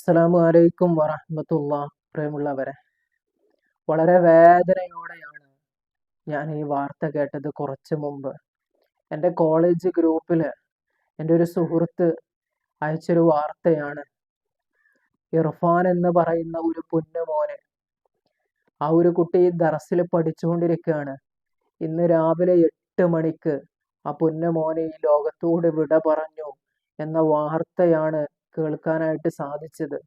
അസ്സലാമു അലൈക്കും വറഹ്മത്തുള്ള പ്രിയമുള്ളവരെ വളരെ വേദനയോടെയാണ് ഞാൻ ഈ വാർത്ത കേട്ടത് കുറച്ച് മുമ്പ്. എന്റെ കോളേജ് ഗ്രൂപ്പിൽ എന്റെ ഒരു സുഹൃത്ത് അയച്ചൊരു വാർത്തയാണ്. ഇർഫാൻ എന്ന് പറയുന്ന ഒരു പുന്നമോനെ ആ ഒരു കുട്ടി ദറസിൽ പഠിച്ചുകൊണ്ടിരിക്കുകയാണ്. ഇന്ന് രാവിലെ എട്ട് മണിക്ക് ആ പുന്നമോനെ ഈ ലോകത്തോട് വിട പറഞ്ഞു എന്ന വാർത്തയാണ് കേൾക്കാനായിട്ട് സാധിച്ചത്.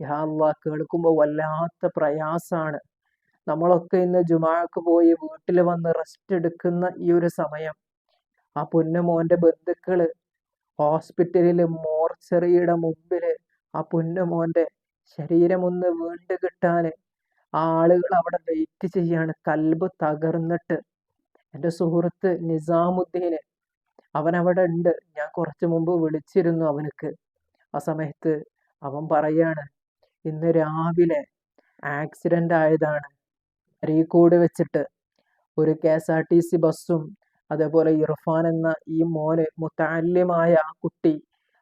യാ കേൾക്കുമ്പോൾ വല്ലാത്ത പ്രയാസാണ്. നമ്മളൊക്കെ ഇന്ന് ജുമാക്ക് പോയി വീട്ടിൽ വന്ന് റെസ്റ്റ് എടുക്കുന്ന ഈ ഒരു സമയം. ആ പൊന്നുമോന്റെ ബന്ധുക്കൾ ഹോസ്പിറ്റലിൽ മോർച്ചറിയുടെ മുമ്പിൽ ആ പൊന്നുമോന്റെ ശരീരം ഒന്ന് വീണ്ടു കിട്ടാന് ആ ആളുകൾ അവിടെ വെയിറ്റ് ചെയ്യാണ് കൽബ് തകർന്നിട്ട്. എന്റെ സുഹൃത്ത് നിസാമുദ്ദീന് അവൻ അവിടെ ഉണ്ട്. ഞാൻ കുറച്ചു മുമ്പ് വിളിച്ചിരുന്നു അവനക്ക്. ആ സമയത്ത് അവൻ പറയാണ് ഇന്ന് രാവിലെ ആക്സിഡന്റ് ആയതാണ്. അരീക്കോട് വെച്ചിട്ട് ഒരു K S R T C ബസ്സും അതേപോലെ ഇർഫാൻ എന്ന ഈ മോന് മുത്താല്യമായ ആ കുട്ടി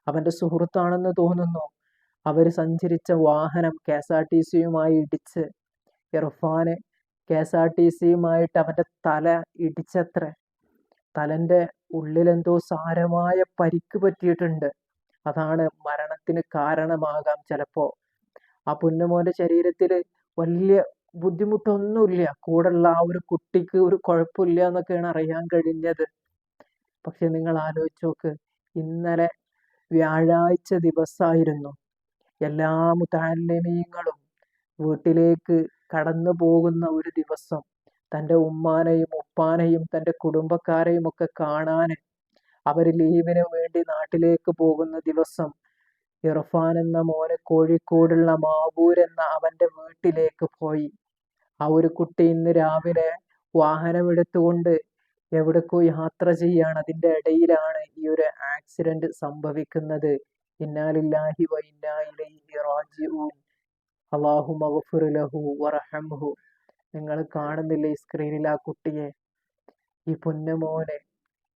അവന്റെ സുഹൃത്താണെന്ന് തോന്നുന്നു. അവർ സഞ്ചരിച്ച വാഹനം കെ എസ് ആർ ടി സിയുമായി ഇടിച്ച് ഇർഫാന് കെ എസ് ആർ ടി സിയുമായിട്ട് അവന്റെ തല ഇടിച്ചത്ര. തലന്റെ ഉള്ളിലെന്തോ സാരമായ പരിക്ക് പറ്റിയിട്ടുണ്ട്. അതാണ് മരണത്തിന് കാരണമാകാം ചിലപ്പോ. ആ പുന്നമോന്റെ ശരീരത്തിൽ വലിയ ബുദ്ധിമുട്ടൊന്നുമില്ല. കൂടെയുള്ള ആ ഒരു കുട്ടിക്ക് ഒരു കുഴപ്പമില്ല എന്നൊക്കെയാണ് അറിയാൻ കഴിഞ്ഞത്. പക്ഷെ നിങ്ങൾ ആലോചിച്ച് നോക്ക് ഇന്നലെ വ്യാഴാഴ്ച ദിവസമായിരുന്നു എല്ലാ മുതാലിമീങ്ങളും വീട്ടിലേക്ക് കടന്നു പോകുന്ന ഒരു ദിവസം തന്റെ ഉമ്മാനെയും ഉപ്പാനെയും തന്റെ കുടുംബക്കാരെയും ഒക്കെ കാണാൻ അവർ ലീവിന് വേണ്ടി നാട്ടിലേക്ക് പോകുന്ന ദിവസം ഇറഫാൻ എന്ന മോന് കോഴിക്കോടുള്ള മാവൂർ എന്ന അവന്റെ വീട്ടിലേക്ക് പോയി. ആ ഒരു കുട്ടി ഇന്ന് രാവിലെ വാഹനമെടുത്തുകൊണ്ട് എവിടേക്കോ യാത്ര ചെയ്യാണ്. അതിന്റെ ഇടയിലാണ് ഈ ഒരു ആക്സിഡന്റ് സംഭവിക്കുന്നത്. ഇന്നാലില്ലാഹി അള്ളാഹു ഇന്നാ ഇലൈഹി റാജിഊൻ. അല്ലാഹു ലഹു വറഹംഹു. നിങ്ങൾ കാണുന്നില്ലേ സ്ക്രീനിൽ ആ കുട്ടിയെ? ഈ പൊന്നുമോനെ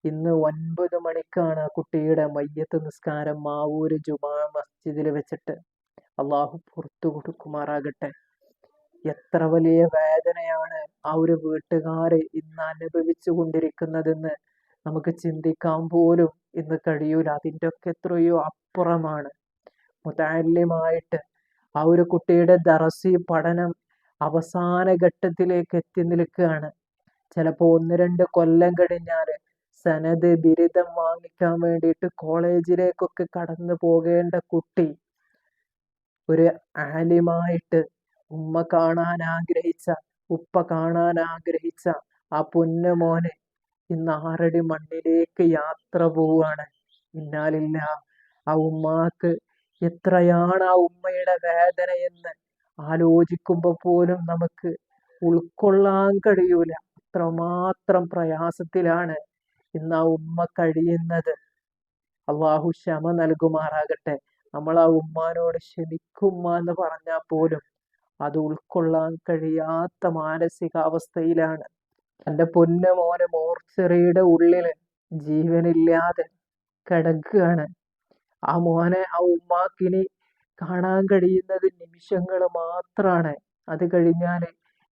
ഇന്ന് ഒൻപത് മണിക്കാണ് ആ കുട്ടിയുടെ മയ്യത്ത് നിസ്കാരം മാവൂര് ജുമാ മസ്ജിദിൽ വെച്ചിട്ട്. അള്ളാഹു പുറത്തു കൊടുക്കുമാറാകട്ടെ. എത്ര വലിയ വേദനയാണ് ആ ഒരു വീട്ടുകാര് ഇന്ന് അനുഭവിച്ചു കൊണ്ടിരിക്കുന്നതെന്ന് നമുക്ക് ചിന്തിക്കാൻ പോലും ഇന്ന് കഴിയൂല. അതിന്റെ ഒക്കെ എത്രയോ അപ്പുറമാണ്. മുതാല്യമായിട്ട് ആ ഒരു കുട്ടിയുടെ ദറസി പഠനം അവസാന ഘട്ടത്തിലേക്ക് എത്തി നിൽക്കുകയാണ്. ചിലപ്പോൾ ഒന്ന് രണ്ട് കൊല്ലം കഴിഞ്ഞാൽ സനത് ബിരുദം വാങ്ങിക്കാൻ വേണ്ടിയിട്ട് കോളേജിലേക്കൊക്കെ കടന്നു പോകേണ്ട കുട്ടി ഒരു ആലിമായിട്ട് ഉമ്മ കാണാൻ ആഗ്രഹിച്ച ഉപ്പ കാണാൻ ആഗ്രഹിച്ച ആ പൊന്നുമോനെ ഇന്ന് ആറടി മണ്ണിലേക്ക് യാത്ര പോവാണ് ഇന്നാലില്ല ആ ഉമ്മാക്ക് എത്രയാണ് ആ ഉമ്മയുടെ വേദന എന്ന് ആലോചിക്കുമ്പോൾ പോലും നമുക്ക് ഉൾക്കൊള്ളാൻ കഴിയൂല. അത്രമാത്രം പ്രയാസത്തിലാണ് ഇന്ന് ആ ഉമ്മ കഴിയുന്നത്. അള്ളാഹു ക്ഷമ നൽകുമാറാകട്ടെ. നമ്മൾ ആ ഉമ്മാനോട് ക്ഷമിക്കുമ്മ എന്ന് പറഞ്ഞാൽ പോലും അത് ഉൾക്കൊള്ളാൻ കഴിയാത്ത മാനസികാവസ്ഥയിലാണ്. തന്റെ പൊന്ന മോനെ മോർച്ചറിയുടെ ഉള്ളിൽ ജീവനില്ലാതെ കിടക്കുകയാണ്. ആ മോനെ ആ ഉമ്മാക്കിനി കാണാൻ കഴിയുന്നത് നിമിഷങ്ങൾ മാത്രമാണ് അത് കഴിഞ്ഞാൽ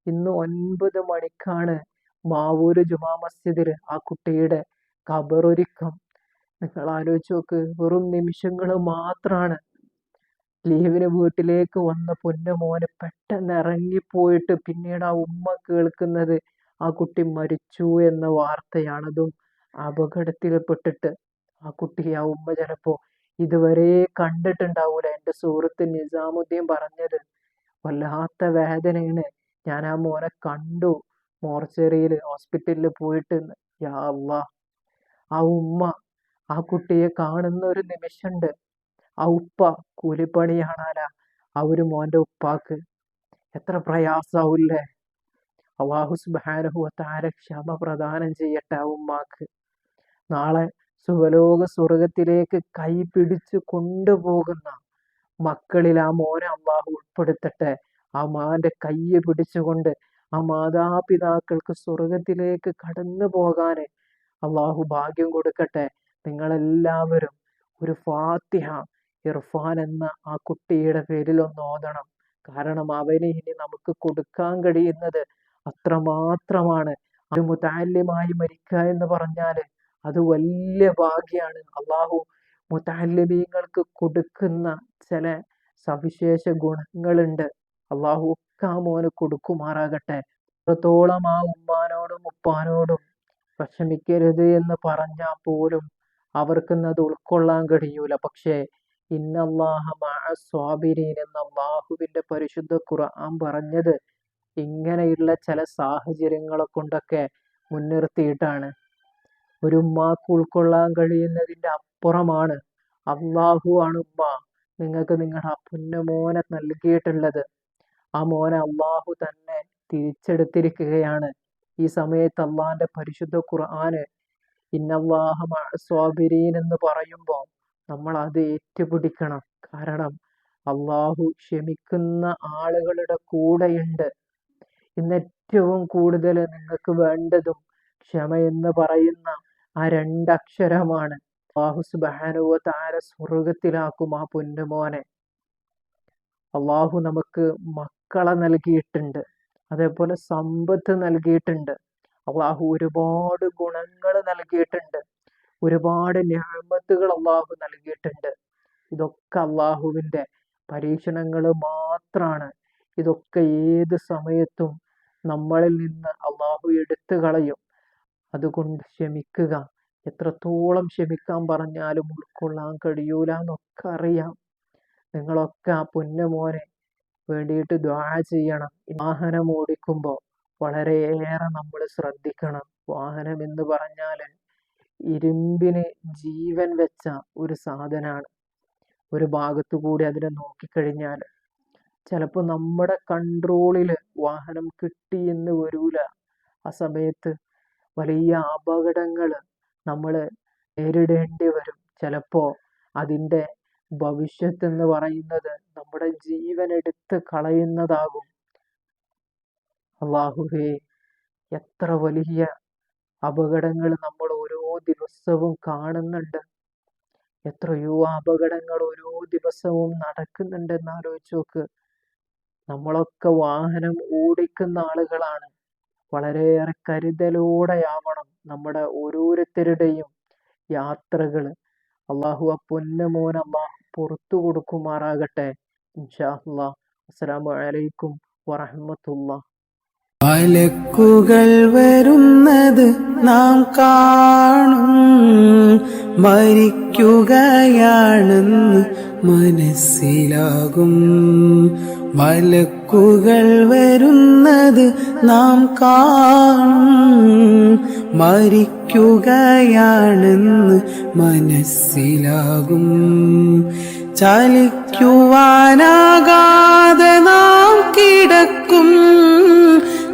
ഇന്ന് ഒൻപത് മണിക്കാണ് മാവൂര് ജുമാ മസ്ജിദിൽ ആ കുട്ടിയുടെ ഖബറൊരുക്കം. നിങ്ങൾ ആലോചിച്ച് നോക്ക് വെറും നിമിഷങ്ങൾ മാത്രമാണ് ലീവിന് വീട്ടിലേക്ക് വന്ന പൊന്നു മോനെ പെട്ടെന്ന് ഇറങ്ങിപ്പോയിട്ട് പിന്നീട് ആ ഉമ്മ കേൾക്കുന്നത് ആ കുട്ടി മരിച്ചു എന്ന വാർത്തയാണതും അപകടത്തിൽപ്പെട്ടിട്ട് ആ കുട്ടി ആ ഉമ്മ ചിലപ്പോ ഇതുവരെ കണ്ടിട്ടുണ്ടാവൂല. എന്റെ സുഹൃത്ത് നിസാമുദ്ദീൻ പറഞ്ഞത് വല്ലാത്ത വേദനയാണ്. ഞാൻ ആ മോനെ കണ്ടു. മോർച്ചറിയിൽ ഹോസ്പിറ്റലിൽ പോയിട്ട് യാ അള്ളാ. ആ ഉമ്മ ആ കുട്ടിയെ കാണുന്ന ഒരു നിമിഷമുണ്ട് ആ ഉപ്പ കൂലിപ്പണിയാണാല. ആ ഒരു മോന്റെ ഉപ്പാക്ക് എത്ര പ്രയാസാവൂല്ലേ? അള്ളാഹു സുബാനഹു താര ക്ഷമ പ്രദാനം ചെയ്യട്ടെ ആ ഉമ്മാക്ക്. നാളെ സുഖലോക സ്വർഗത്തിലേക്ക് കൈ പിടിച്ചു കൊണ്ടുപോകുന്ന മക്കളിൽ ആ മോനെ അള്ളാഹു ഉൾപ്പെടുത്തട്ടെ. ആ മാന്റെ കയ്യെ പിടിച്ചുകൊണ്ട് ആ മാതാപിതാക്കൾക്ക് സ്വർഗത്തിലേക്ക് കടന്നു പോകാൻ അള്ളാഹു ഭാഗ്യം കൊടുക്കട്ടെ. നിങ്ങളെല്ലാവരും ഒരു ഫാത്തിഹ ഇർഫാൻ എന്ന ആ കുട്ടിയുടെ പേരിൽ ഒന്ന് ഓതണം. കാരണം അവന് ഇനി നമുക്ക് കൊടുക്കാൻ കഴിയുന്നത് അത്രമാത്രമാണ്. ഒരു മുതാല്യമായി മരിക്കുക എന്ന് പറഞ്ഞാൽ അത് വലിയ ഭാഗ്യമാണ് അള്ളാഹു മുതാല്യമീങ്ങൾക്ക് കൊടുക്കുന്ന ചില സവിശേഷ ഗുണങ്ങളുണ്ട്. അള്ളാഹു ഒക്കെ ആ മോന് കൊടുക്കുമാറാകട്ടെ. അത്രത്തോളം ആ ഉമ്മാനോടും ഉപ്പാനോടും വിഷമിക്കരുത് എന്ന് പറഞ്ഞാൽ പോലും അവർക്കിന്നത് ഉൾക്കൊള്ളാൻ കഴിയൂല. പക്ഷേ ഇന്നല്ലാഹ സ്വാബിരീൻ എന്ന അള്ളാഹുവിന്റെ പരിശുദ്ധ ഖുർആൻ പറഞ്ഞത് ഇങ്ങനെയുള്ള ചില സാഹചര്യങ്ങളെ കൊണ്ടൊക്കെ മുൻനിർത്തിയിട്ടാണ്. ഒരു ഉമ്മാക്ക് ഉൾക്കൊള്ളാൻ കഴിയുന്നതിന്റെ അപ്പുറമാണ് അള്ളാഹു ആണ് ഉമ്മ. നിങ്ങൾക്ക് നിങ്ങളുടെ ആ പുന്നമോനെ നൽകിയിട്ടുള്ളത്. ആ മോനെ അള്ളാഹു തന്നെ തിരിച്ചെടുത്തിരിക്കുകയാണ്. ഈ സമയത്ത് അള്ളാഹിന്റെ പരിശുദ്ധ ഖുർആന് ഇന്നല്ലാഹ സ്വാബിരീൻ എന്ന് പറയുമ്പോൾ നമ്മൾ അത് ഏറ്റുപിടിക്കണം. കാരണം അള്ളാഹു ക്ഷമിക്കുന്ന ആളുകളുടെ കൂടെയുണ്ട്. ഇന്ന് ഏറ്റവും കൂടുതൽ നിങ്ങൾക്ക് വേണ്ടതും ക്ഷമ എന്ന് പറയുന്ന ആ രണ്ടക്ഷരമാണ്. അള്ളാഹു സുബാനുവ താര സ്വർഗത്തിലാക്കും ആ പൊന്നുമോനെ അള്ളാഹു നമുക്ക് മക്കളെ നൽകിയിട്ടുണ്ട്. അതേപോലെ സമ്പത്ത് നൽകിയിട്ടുണ്ട്. അള്ളാഹു ഒരുപാട് ഗുണങ്ങൾ നൽകിയിട്ടുണ്ട്. ഒരുപാട് ഞാമത്തുകൾ അള്ളാഹു നൽകിയിട്ടുണ്ട്. ഇതൊക്കെ അള്ളാഹുവിന്റെ പരീക്ഷണങ്ങൾ മാത്രമാണ് ഇതൊക്കെ ഏത് സമയത്തും നമ്മളിൽ നിന്ന് അള്ളാഹു എടുത്തു കളയും. അതുകൊണ്ട് ക്ഷമിക്കുക. എത്രത്തോളം ക്ഷമിക്കാൻ പറഞ്ഞാലും ഉൾക്കൊള്ളാൻ കഴിയൂല എന്നൊക്കെ അറിയാം. നിങ്ങളൊക്കെ ആ പൊന്നുമോനെ വേണ്ടിയിട്ട് ദ്വാ ചെയ്യണം. വാഹനം ഓടിക്കുമ്പോൾ വളരെയേറെ നമ്മൾ ശ്രദ്ധിക്കണം. വാഹനം എന്ന് പറഞ്ഞാൽ ഇരുമ്പിന് ജീവൻ വെച്ച ഒരു സാധനമാണ് ഒരു ഭാഗത്തു കൂടി അതിനെ നോക്കിക്കഴിഞ്ഞാൽ ചിലപ്പോൾ നമ്മുടെ കൺട്രോളിൽ വാഹനം കിട്ടി എന്ന് വരൂല. ആ സമയത്ത് വലിയ അപകടങ്ങൾ നമ്മൾ നേരിടേണ്ടി വരും. ചിലപ്പോൾ അതിന്റെ ഭവിഷ്യത്ത് എന്ന് പറയുന്നത് നമ്മുടെ ജീവൻ എടുത്ത് കളയുന്നതാകും. അള്ളാഹുഹേ എത്ര വലിയ അപകടങ്ങൾ നമ്മൾ ഓരോ ദിവസവും കാണുന്നുണ്ട്. എത്രയോ അപകടങ്ങൾ ഓരോ ദിവസവും നടക്കുന്നുണ്ടെന്ന് ആലോചിച്ച് നോക്ക്. നമ്മളൊക്കെ വാഹനം ഓടിക്കുന്ന ആളുകളാണ്. വളരെയേറെ കരുതലോടെയാവണം നമ്മുടെ ഓരോരുത്തരുടെയും യാത്രകൾ അള്ളാഹു ആ പൊന്നമോൻ പുറത്തു കൊടുക്കുമാറാകട്ടെ. ഇൻഷാ അള്ളാഹ് അസ്സലാമു അലൈക്കും വറഹമത്തുള്ള മലക്കുകൾ വരുന്നത് നാം കാണും. മരിക്കുകയാണെന്ന് മനസ്സിലാകും. മലക്കുകൾ വരുന്നത് നാം കാണും. മരിക്കുകയാണെന്ന് മനസ്സിലാകും. ചലിക്കുവാനാകാതെ